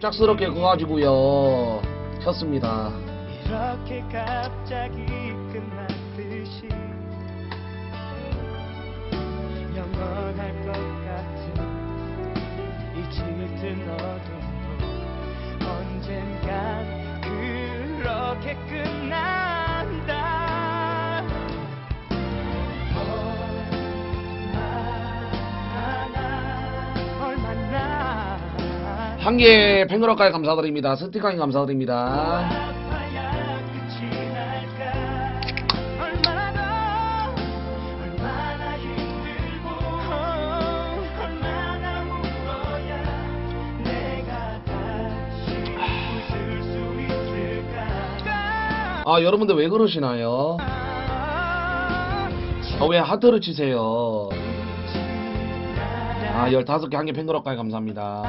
짝스럽게 커가지고요. 켰습니다. 이렇게 갑자기 끝났듯이 영원할 것 같은 잊을 듯 너도 언젠간 그렇게 끝난 한개 팽그럭까지 감사드립니다. 스티커님 감사드립니다. 아 여러분들 왜 그러시나요? 아, 왜 하트를 치세요? 아 15개 한개 팽그럭까지 감사합니다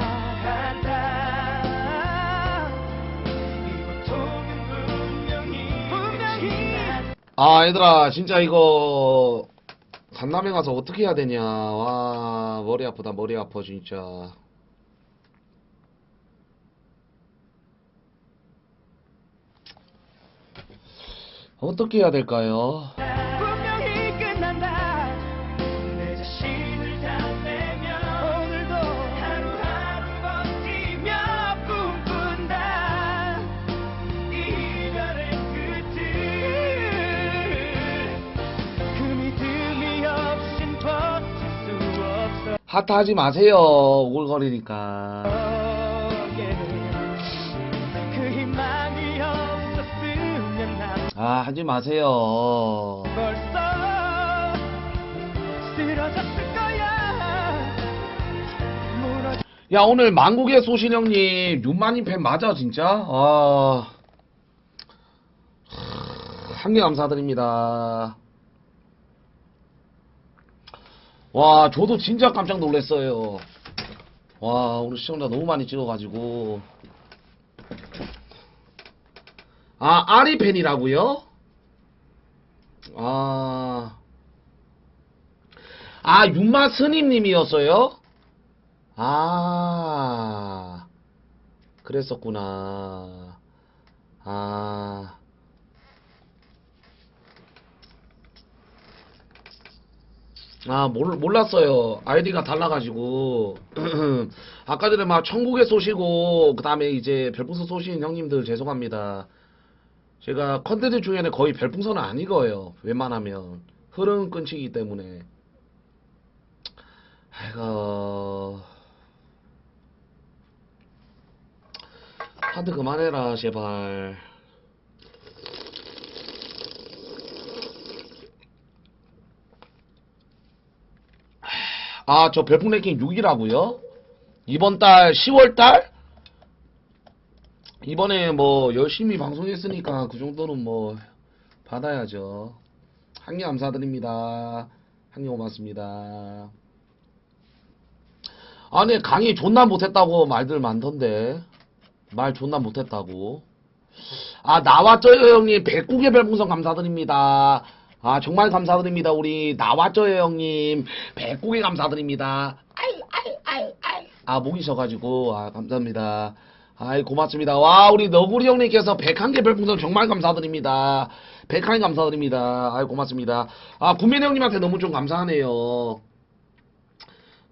아 얘들아 진짜 이거 간남에 가서 어떻게 해야 되냐 와 머리 아프다 머리 아파 진짜 어떻게 해야 될까요? 하트 하지 마세요. 오글거리니까. 그아 하지 마세요. 야. 오늘 만국의 소신 형님 6만인 팬 맞아 진짜? 아... 한 개 감사드립니다 와 저도 진짜 깜짝 놀랐어요 와 오늘 시청자 너무 많이 찍어가지고 아 아리 팬이라고요? 아... 아 윤마 스님님이었어요? 아, 그랬었구나. 아. 아, 몰, 몰랐어요. 아이디가 달라가지고. 아까 전에 막 천국에 쏘시고, 그 다음에 이제 별풍선 쏘신 형님들 죄송합니다. 제가 컨텐츠 중에는 거의 별풍선은 안 읽어요. 웬만하면. 흐름 끊치기 때문에. 아이고. 하드 그만해라 제발 아 저 별풍 랭킹 6이라고요? 이번 달 10월 달? 이번에 뭐 열심히 방송했으니까 그 정도는 뭐 받아야죠 한개 감사드립니다 한개 고맙습니다 아니 강의 존나 못했다고 말들 많던데 말 존나 못했다고. 아, 나왔죠요, 형님. 백국의 별풍선 감사드립니다. 아, 정말 감사드립니다. 우리 나왔죠요, 형님. 백국에 감사드립니다. 아, 목이 셔가지고. 아, 감사합니다. 아이, 고맙습니다. 와, 우리 너구리 형님께서 101개 별풍선 정말 감사드립니다. 101개 감사드립니다. 아이, 고맙습니다. 아, 구민 형님한테 너무 좀 감사하네요.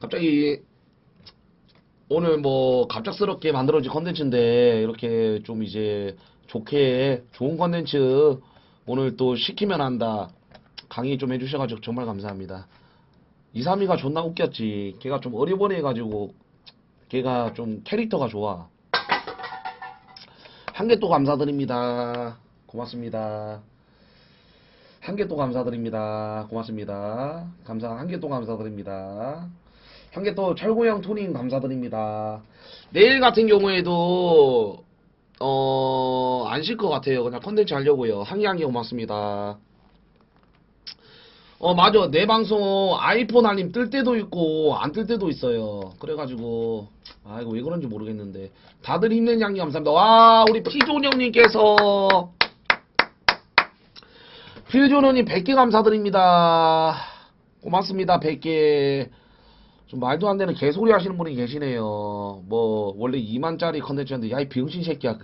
갑자기 오늘 뭐 갑작스럽게 만들어진 컨텐츠인데 이렇게 좀 이제 좋게 좋은 컨텐츠 오늘 또 시키면 한다 강의 좀 해주셔가지고 정말 감사합니다. 이삼이가 존나 웃겼지. 걔가 좀 어리버리 해가지고 걔가 좀 캐릭터가 좋아. 한 개 또 감사드립니다. 고맙습니다. 한 개 또 감사드립니다. 고맙습니다. 감사 한 개 또 감사드립니다. 한 개 또 철구형 투닝 감사드립니다. 내일 같은 경우에도 어, 안 쉴 것 같아요. 그냥 컨텐츠 하려고요. 개 고맙습니다. 어, 맞아. 내 방송 아이폰 알림 뜰 때도 있고, 안 뜰 때도 있어요. 그래가지고, 아, 이거 왜 그런지 모르겠는데. 다들 힘낸 양기 감사합니다. 와, 우리 필존 형님 100개 감사드립니다. 고맙습니다. 100개. 좀 말도 안 되는 개소리 하시는 분이 계시네요. 뭐, 원래 2만짜리 컨텐츠였는데, 야, 이 병신 새끼야.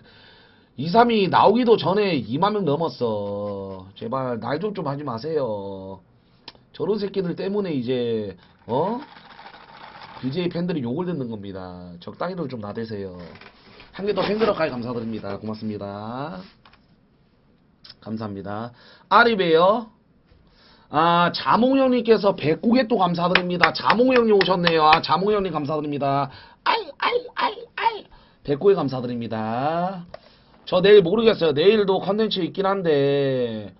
2, 3이 나오기도 전에 2만 명 넘었어. 제발, 날 좀좀 하지 마세요. 저런 새끼들 때문에 이제, 어? BJ 팬들이 욕을 듣는 겁니다. 적당히들 좀 나대세요. 한 개 더 팬들어까지 감사드립니다. 고맙습니다. 감사합니다. 아리베요. 아, 자몽 형님께서 백국에 또 감사드립니다. 자몽 형님 오셨네요. 아, 자몽 형님 감사드립니다. 아이, 아이, 아이, 아이. 백국에 감사드립니다. 저 내일 모르겠어요. 내일도 컨텐츠 있긴 한데,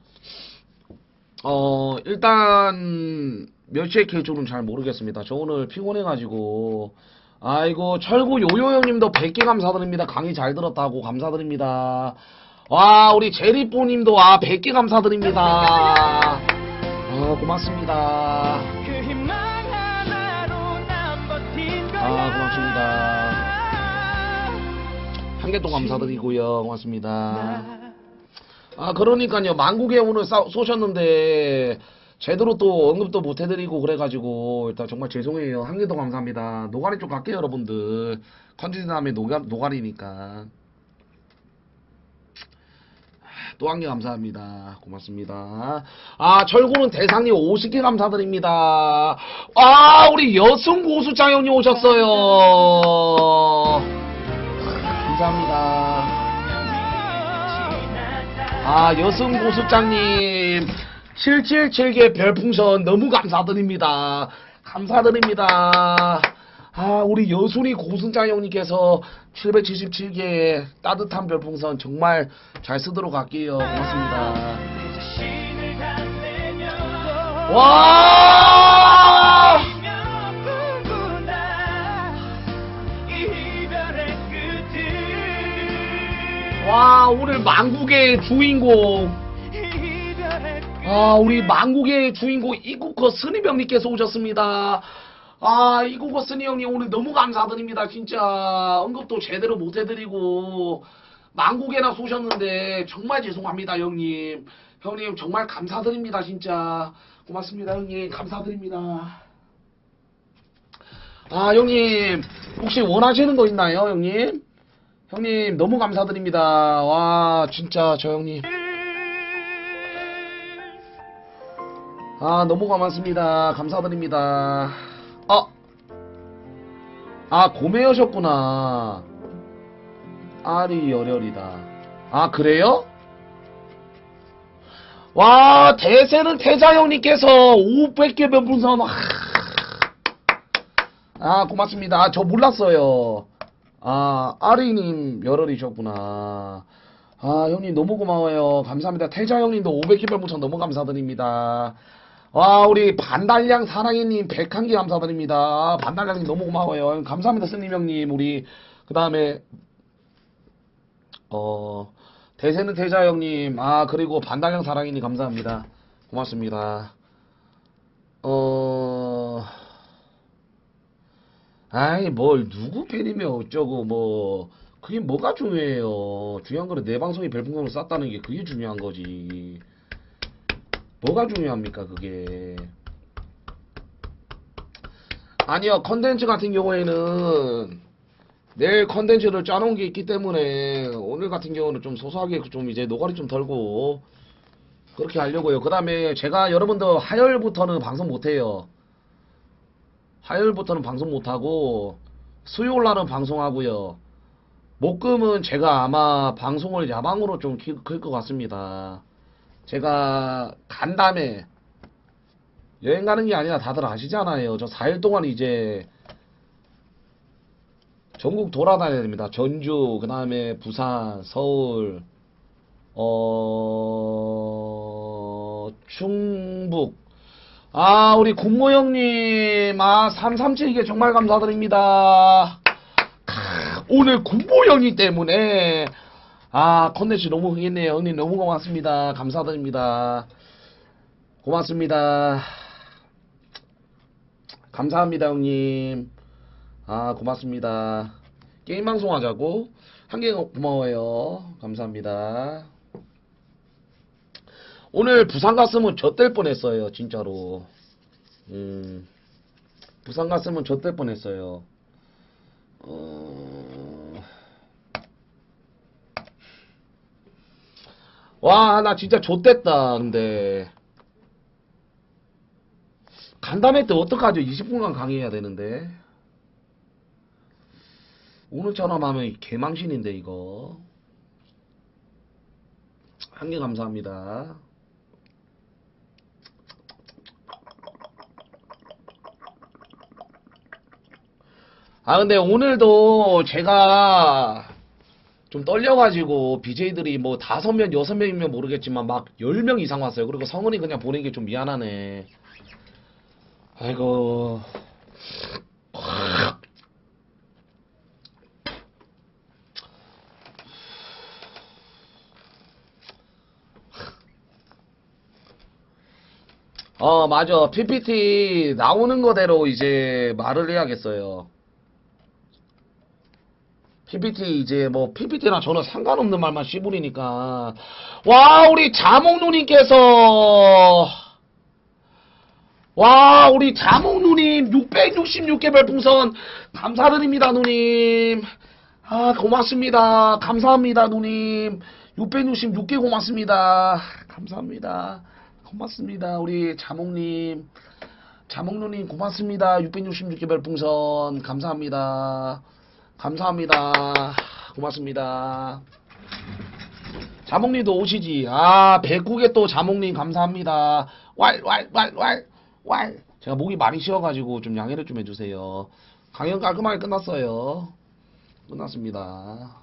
어, 일단, 몇 시에 킬줄은 잘 모르겠습니다. 저 오늘 피곤해가지고, 아이고, 철구 요요 형님도 100개 감사드립니다. 강의 잘 들었다고 감사드립니다. 와, 우리 제리뽀님도 아, 100개 감사드립니다. 아, 고맙습니다. 그 아, 고맙습니다. 한 개 또 감사드리고요. 고맙습니다. 나 아, 그러니까요. 만국에 오늘 싸, 쏘셨는데, 제대로 또 언급도 못 해드리고 그래가지고, 일단 정말 죄송해요. 한 개 더 감사합니다. 노가리 좀 갈게요, 여러분들. 컨디션 다음에 노가, 노가리니까. 또한개 감사합니다. 고맙습니다. 아, 철구는 대상님 50개 감사드립니다. 아, 우리 여승 고수장 형님 오셨어요. 감사합니다. 아, 여승 고수장님, 777개 별풍선 너무 감사드립니다. 감사드립니다. 아, 우리 여순이 고승장 형님께서 777개 따뜻한 별풍선 정말 잘 쓰도록 할게요. 고맙습니다. 와! 와, 오늘 만국의 주인공. 아, 우리 만국의 주인공 이국거 스님 형님께서 오셨습니다. 아, 이국거 스님 형님 오늘 너무 감사드립니다. 진짜 언급도 제대로 못 해드리고 만국에나 쏘셨는데 정말 죄송합니다, 형님. 형님 정말 감사드립니다, 진짜. 고맙습니다, 형님. 감사드립니다. 아, 형님 혹시 원하시는 거 있나요, 형님? 형님 너무 감사드립니다. 와, 진짜 저 형님. 아, 너무 고맙습니다. 감사드립니다. 아, 아, 고매여셨구나. 알이 열혈이다. 아, 그래요? 와, 대세는 태자 형님께서 500개 별풍선. 하... 아, 고맙습니다. 아, 저 몰랐어요. 아, 아리님 열혈이셨구나. 아, 형님 너무 고마워요. 감사합니다. 태자 형님도 500개 별풍선 너무 감사드립니다. 와, 우리 반달량 사랑해님 101개 감사드립니다. 반달량님 너무 고마워요. 감사합니다, 스님 형님. 우리, 그 다음에, 어, 대세는 태자 형님. 아, 그리고 반달량 사랑해님 감사합니다. 고맙습니다. 어, 아이, 뭘, 누구 팬이면 어쩌고, 뭐, 그게 뭐가 중요해요. 중요한 거는 내 방송이 별풍선을 쌌다는 게 그게 중요한 거지. 뭐가 중요합니까, 그게. 아니요, 컨텐츠 같은 경우에는 내일 컨텐츠를 짜놓은 게 있기 때문에 오늘 같은 경우는 좀 소소하게 좀 이제 노가리 좀 덜고 그렇게 하려고요. 그 다음에 제가 여러분들 화요일부터는 방송 못해요. 화요일부터는 방송 못하고 수요일 날은 방송하고요. 목금은 제가 아마 방송을 야방으로 좀 클 것 같습니다. 제가 간 다음에 여행 가는 게 아니라 다들 아시잖아요. 저 4일 동안 이제 전국 돌아다녀야 됩니다. 전주, 그 다음에 부산, 서울, 어, 충북. 아, 우리 군모 형님, 아, 337개 정말 감사드립니다. 크, 오늘 군모 형님 때문에, 아, 컨텐츠 너무 흥했네요. 형님 너무 고맙습니다. 감사드립니다. 고맙습니다. 감사합니다, 형님. 아, 고맙습니다. 게임 방송 하자고? 한 개 고마워요. 감사합니다. 오늘 부산 갔으면 저뗄 뻔했어요, 진짜로. 음, 부산 갔으면 좆될 뻔했어요. 어... 와, 나 진짜 좆됐다, 근데. 간담회 때 어떡하죠? 20분간 강의해야 되는데. 오늘처럼 하면 개망신인데, 이거. 한 개 감사합니다. 아, 근데 오늘도 제가 좀 떨려가지고 BJ들이 뭐 다섯 명, 여섯 명이면 모르겠지만 막 열 명 이상 왔어요. 그리고 성은이 그냥 보낸 게 좀 미안하네. 아이고. 어, 맞아. PPT 나오는 거대로 이제 말을 해야겠어요. PPT 이제 뭐 PPT나 저는 상관없는 말만 씨부리니까. 와 우리 자몽 누님께서. 와 우리 자몽 누님 666개 별풍선 감사드립니다 누님. 아 고맙습니다. 감사합니다 누님. 666개 고맙습니다. 감사합니다. 고맙습니다 우리 자몽님. 자몽 누님 고맙습니다. 666개 별풍선 감사합니다 감사합니다. 고맙습니다. 자몽님도 오시지. 아, 백국에 또 자몽님 감사합니다. 왈, 왈, 왈, 왈, 왈. 제가 목이 많이 쉬어가지고 좀 양해를 좀 해주세요. 강연 깔끔하게 끝났어요. 끝났습니다.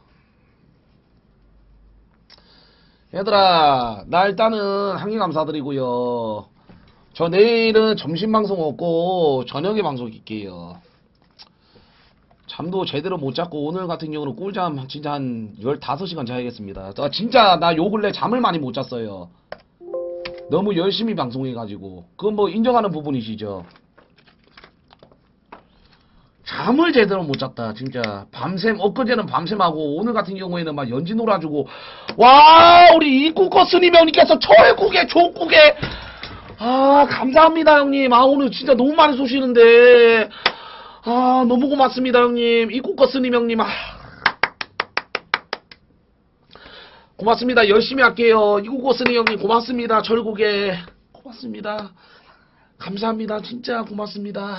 얘들아, 나 일단은 한개 감사드리고요. 저 내일은 점심 방송 없고 저녁에 방송 낄게요. 잠도 제대로 못 잤고 오늘 같은 경우는 꿀잠 진짜 한 15시간 자야겠습니다. 나 진짜 나 요 근래 잠을 많이 못 잤어요. 너무 열심히 방송해가지고 그건 뭐 인정하는 부분이시죠. 잠을 제대로 못 잤다 진짜 밤샘 엊그제는 밤샘하고 오늘 같은 경우에는 막 연지 놀아주고 와 우리 이국거 스님 형님께서 철국에 족국에 아 감사합니다 형님 아 오늘 진짜 너무 많이 쏘시는데 아, 너무 고맙습니다, 형님. 이국거 스님 형님, 아. 고맙습니다. 열심히 할게요. 이국거 스님 형님, 고맙습니다. 절국에. 고맙습니다. 감사합니다. 진짜 고맙습니다.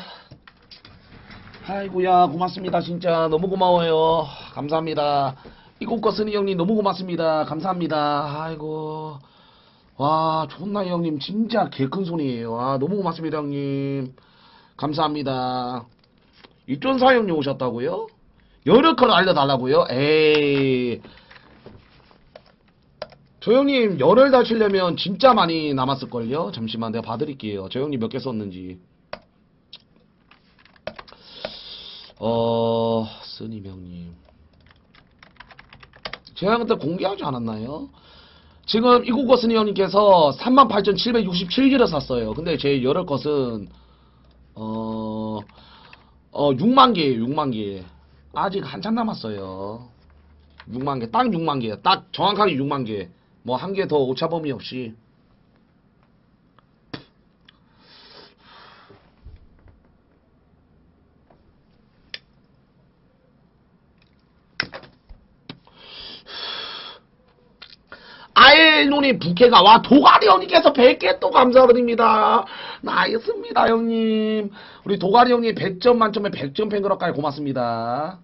아이고야, 고맙습니다. 진짜. 너무 고마워요. 감사합니다. 이국거 스님 형님, 너무 고맙습니다. 감사합니다. 아이고. 와, 존나 형님, 진짜 개 큰 손이에요. 아, 너무 고맙습니다, 형님. 감사합니다. 이쫀사 형님 오셨다고요? 건 알려달라고요? 에이. 저 형님 열흘 다치려면 진짜 많이 남았을걸요? 잠시만 내가 봐드릴게요. 저 형님 몇 개 썼는지. 어, 스님 형님. 제가 그때 공개하지 않았나요? 지금 이국거 스님 형님께서 38,767개를 샀어요. 근데 제 열흘 것은, 어, 어, 6만 개예요, 6만 개. 아직 한참 남았어요. 6만 개, 딱 6만 개. 딱 정확하게 6만 개. 뭐 한 개 더 오차범위 없이. 아예 눈이 부캐가 와 도가리 형님께서 100개 또 감사드립니다. 나이스입니다 형님. 우리 도가리 형님 100점 만점에 100점 팬그럭까지 고맙습니다.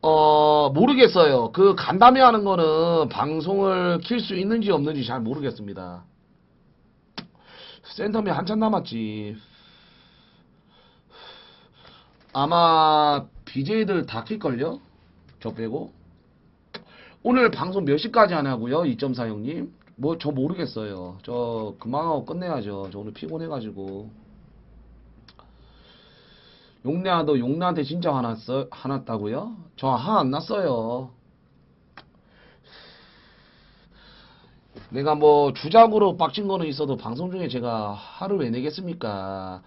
어 모르겠어요. 그 간담회 하는 거는 방송을 킬 수 있는지 없는지 잘 모르겠습니다. 센텀이 한참 남았지. 아마 BJ들 다 킬걸요? 저 빼고. 오늘 방송 몇 시까지 하냐고요? 2.4 형님? 뭐 저 모르겠어요. 저 그만하고 끝내야죠. 저 오늘 피곤해가지고. 용래아도 용래한테 진짜 화났어 화났다고요? 저 화 안 났어요. 내가 뭐 주작으로 빡친 거는 있어도 방송 중에 제가 화를 왜 내겠습니까?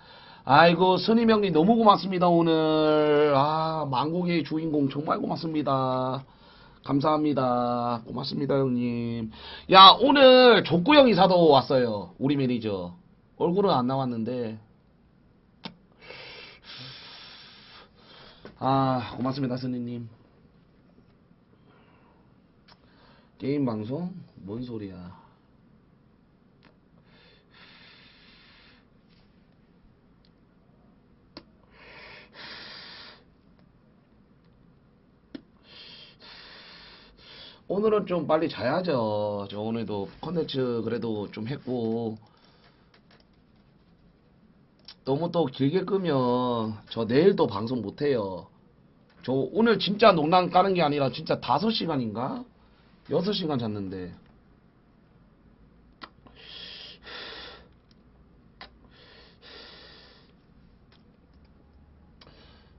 아이고 스님 형님 너무 고맙습니다 오늘 아 망고의 주인공 정말 고맙습니다. 감사합니다. 고맙습니다, 형님. 야, 오늘 족구 형이 사도 왔어요. 우리 매니저. 얼굴은 안 나왔는데. 아, 고맙습니다, 스님님. 게임 방송? 뭔 소리야. 오늘은 좀 빨리 자야죠. 저 오늘도 컨텐츠 그래도 좀 했고. 너무 또 길게 끄면 저 내일 또 방송 못해요. 저 오늘 진짜 농담 까는 게 아니라 진짜 5시간인가? 6시간 잤는데.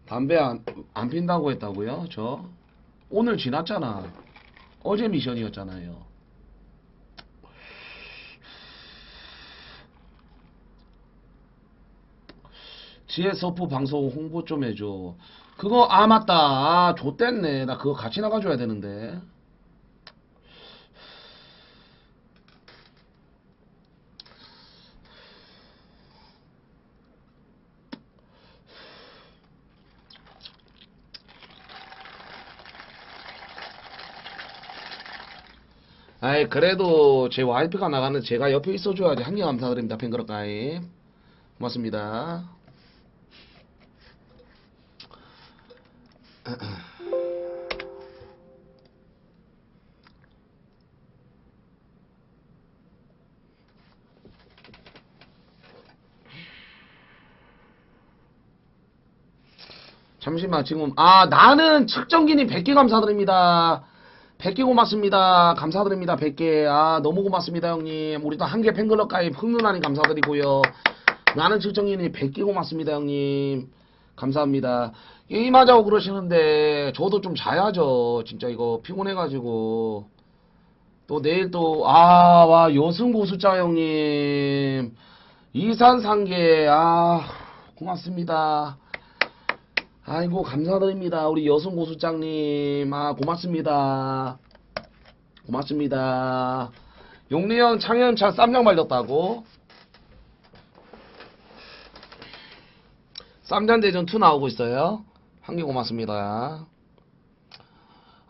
담배 안, 안 핀다고 했다고요? 저? 오늘 지났잖아. 어제 미션이었잖아요. 지혜 서프 방송 홍보 좀 해줘. 그거 아 맞다. 아 좆됐네. 나 그거 같이 나가줘야 되는데. 아이 그래도 제 와이프가 나가는 제가 옆에 있어줘야지. 한개 감사드립니다. 팬그룹 가입 고맙습니다. 잠시만 지금. 아 나는 측정기님 100개 감사드립니다 100개 고맙습니다. 감사드립니다 100개. 아 너무 고맙습니다 형님. 우리도 한개 팬클럽 가입 흥분하니 감사드리고요. 나는 측정기님 100개 고맙습니다 형님. 감사합니다. 게임하자고 그러시는데 저도 좀 자야죠. 진짜 이거 피곤해가지고. 또 내일 또 아 와 여승고 숫자 형님. 이산상계 아 고맙습니다 아이고 감사드립니다. 우리 여성 고수장님. 아 고맙습니다. 고맙습니다. 용리형 창현차 쌈장 말렸다고? 쌈장 대전 2 나오고 있어요? 한 개 고맙습니다.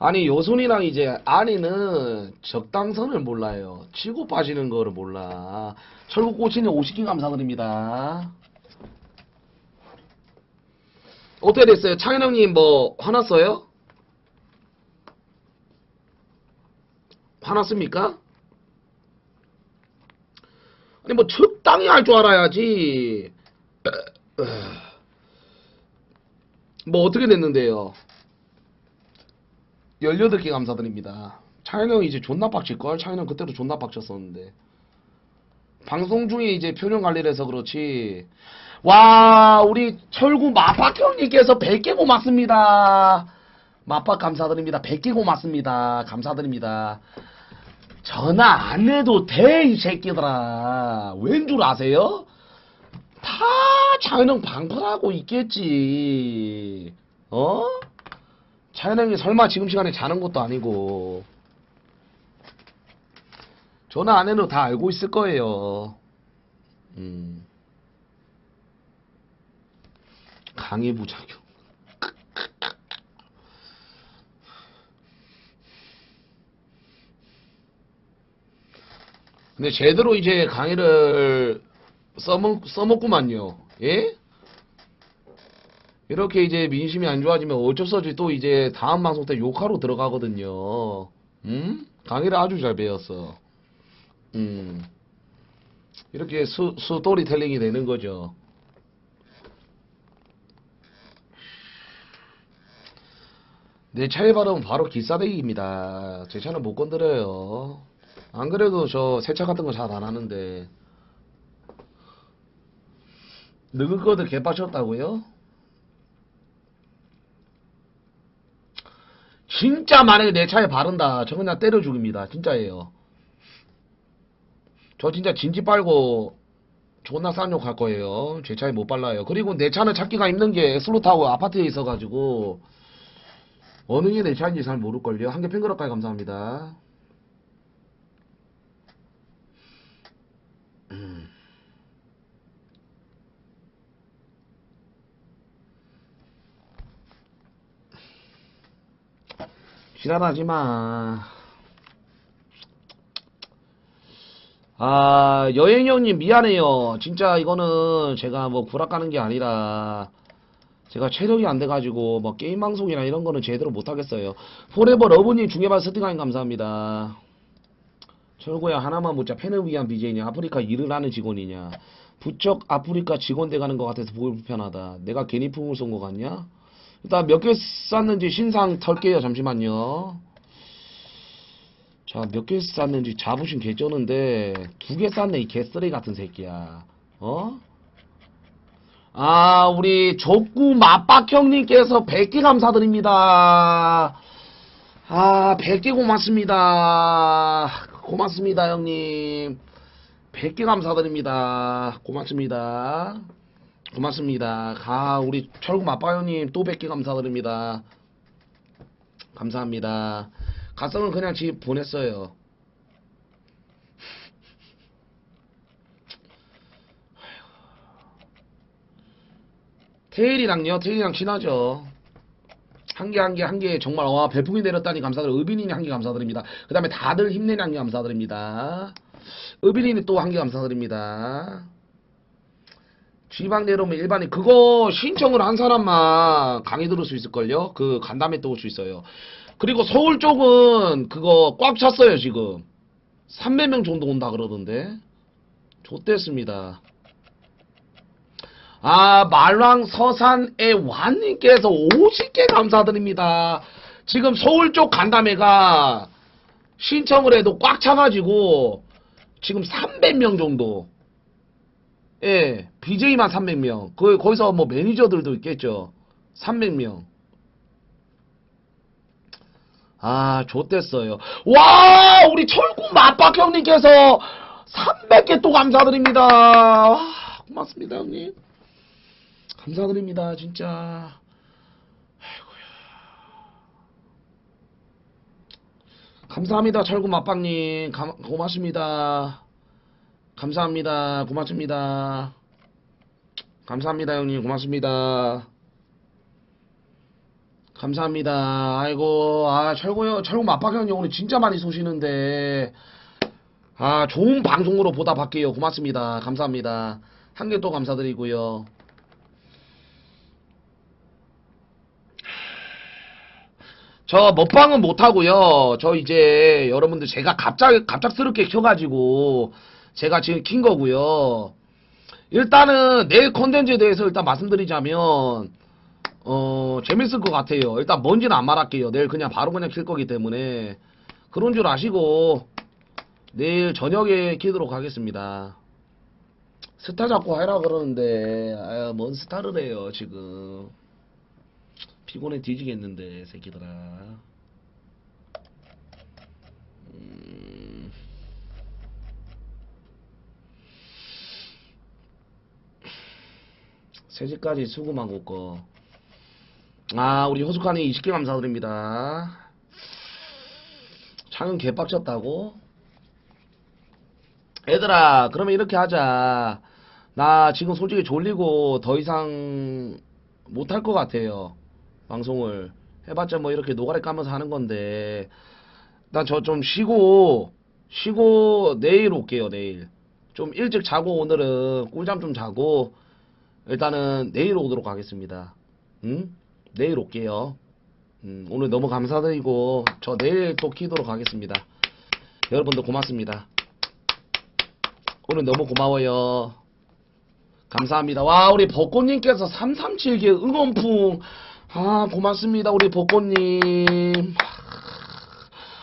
아니 요순이랑 이제 아니는 적당선을 몰라요. 치고 빠지는 거를 몰라. 철국꼬치님 50개 감사드립니다 어떻게 됐어요? 창현 형님 뭐 화났어요? 화났습니까? 아니 뭐 적당히 할 줄 알아야지. 뭐 어떻게 됐는데요? 18개 감사드립니다. 창현 형이 이제 존나 빡칠걸? 창현 형 그때도 존나 빡쳤었는데. 방송 중에 이제 표정 관리를 해서 그렇지. 와, 우리 철구 마팍 형님께서 100개 고맙습니다. 마팍 감사드립니다. 100개 고맙습니다. 감사드립니다. 전화 안 해도 돼, 이 새끼들아. 왠 줄 아세요? 다 차은영 방풀하고 있겠지. 어? 차은영이 설마 지금 시간에 자는 것도 아니고. 전화 안 해도 다 알고 있을 거예요. 음. 강의 부작용. 근데 제대로 이제 강의를 써먹, 써먹구만요. 예? 이렇게 이제 민심이 안 좋아지면 어쩔 수 없이 또 이제 다음 방송 때 욕하러 들어가거든요. 음? 강의를 아주 잘 배웠어. 음. 이렇게 수, 스토리텔링이 되는 거죠. 내 차에 바르면 바로 기싸대기입니다. 제 차는 못 건드려요. 안 그래도 저 세차 같은 거 잘 안 하는데. 늙은 거들 개빠졌다고요? 진짜 만약에 내 차에 바른다. 저 그냥 때려 죽입니다. 진짜예요. 저 진짜 진지 빨고 존나 할 거예요. 제 차에 못 발라요. 그리고 내 차는 찾기가 힘든 게 슬로타워 아파트에 있어가지고 어느 게 내 차인지 잘 모를걸요. 한개 팬그룹까지 감사합니다. 음. 지랄하지 마. 아, 여행 형님 미안해요. 진짜 이거는 제가 뭐 구락 가는 게 아니라 제가 체력이 안 돼가지고 뭐 게임 방송이나 이런 거는 제대로 못 하겠어요. 포레버 러브님 중계반 스티커인 감사합니다. 철구야 하나만 묻자 팬을 위한 BJ냐 아프리카 일을 하는 직원이냐 부쩍 아프리카 직원 돼가는 것 같아서 보기 불편하다. 내가 괜히 품을 쏜 것 같냐? 일단 몇개 쌌는지 신상 털게요. 잠시만요. 자, 몇 개 쌌는지 자부심 개쩌는데 두 개 쌌네 이 개쓰레기 같은 새끼야. 어? 아, 우리 족구 맞박 형님께서 100개 감사드립니다. 아, 100개 고맙습니다. 고맙습니다, 형님. 100개 감사드립니다. 고맙습니다. 고맙습니다. 가, 우리 철구 맞박 형님 또 100개 감사드립니다. 감사합니다. 가성은 그냥 집 보냈어요. 테일이랑요, 테일이랑 친하죠. 한 개, 한 개, 한 개, 정말, 와, 별풍이 내렸다니 감사드려요. 의빈이니 한개 감사드립니다. 그 다음에 다들 힘내니 한개 감사드립니다. 의빈이니 또한 개 감사드립니다. 지방 내려오면 일반인, 그거 신청을 한 사람만 강의 들을 수 있을걸요? 그, 간담회 또 올 수 있어요. 그리고 서울 쪽은 그거 꽉 찼어요, 지금. 300명 정도 온다 그러던데. 좋댔습니다. 아, 말왕 서산의 완님께서 50개 감사드립니다. 지금 서울 쪽 간담회가 신청을 해도 꽉 차가지고 지금 300명 정도. 예, BJ만 300명. 그, 거기서 뭐 매니저들도 있겠죠. 300명. 아, 좋댔어요. 와, 우리 철구 맞박 형님께서 300개 또 감사드립니다. 와, 고맙습니다, 형님. 감사드립니다, 진짜. 감사합니다, 철구 맞박님. 감- 고맙습니다. 감사합니다. 고맙습니다. 감사합니다, 형님. 고맙습니다. 감사합니다. 아이고, 아, 철구, 철구 맞박 형님 오늘 진짜 많이 쏘시는데, 아, 좋은 방송으로 보답할게요. 고맙습니다. 감사합니다. 한 개 또 감사드리고요. 저 먹방은 못하고요. 저 이제 여러분들 제가 갑작, 갑작스럽게 켜가지고 제가 지금 킨 거고요. 일단은 내일 컨텐츠에 대해서 일단 말씀드리자면 어 재밌을 것 같아요. 일단 뭔지는 안 말할게요. 내일 그냥 바로 그냥 킬 거기 때문에 그런 줄 아시고 내일 저녁에 키도록 하겠습니다. 스타 잡고 하라 그러는데 아유 뭔 스타를 해요 지금 피곤해 뒤지겠는데 새끼들아 음... 새집까지 수금하고 거. 아, 우리 호수카님 20개 감사드립니다. 창은 개빡쳤다고? 얘들아, 그러면 이렇게 하자. 나 지금 솔직히 졸리고 더 이상 못할 것 같아요. 방송을. 해봤자 뭐 이렇게 노가리 까면서 하는 건데. 난 저 좀 쉬고, 쉬고 내일 올게요, 내일. 좀 일찍 자고 오늘은 꿀잠 좀 자고, 일단은 내일 오도록 하겠습니다. 응? 내일 올게요. 음, 오늘 너무 감사드리고 저 내일 또 키도록 하겠습니다. 여러분들 고맙습니다. 오늘 너무 고마워요. 감사합니다. 와 우리 벚꽃님께서 337개 응원풍 아 고맙습니다 우리 벚꽃님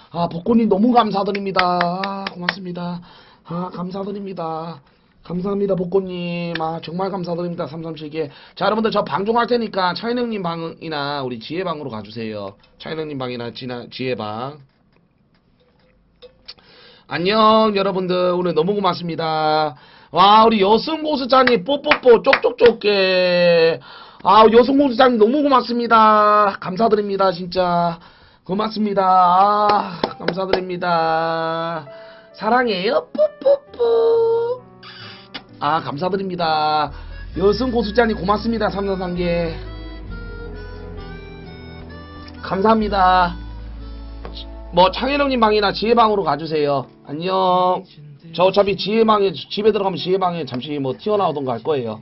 아 벚꽃님 너무 감사드립니다 아, 고맙습니다 아 감사드립니다 감사합니다 벚꽃님. 아 정말 감사드립니다 337개 자 여러분들 저 방송할 테니까 차이능님 방이나 우리 지혜방으로 가주세요. 차이능님 방이나 지나, 지혜방. 안녕 여러분들. 오늘 너무 고맙습니다. 와 우리 여승고수장님 뽀뽀뽀 쪽쪽쪽게 아 여승고수장님 너무 고맙습니다. 감사드립니다 진짜. 고맙습니다. 아, 감사드립니다. 사랑해요 뽀뽀뽀 아 감사드립니다 여승 고수장님 고맙습니다 삼성상계 감사합니다 뭐 창현 형님 방이나 지혜 방으로 가주세요. 안녕. 저 어차피 지혜 방에 집에 들어가면 지혜 방에 잠시 뭐 튀어나오던가 할 거예요.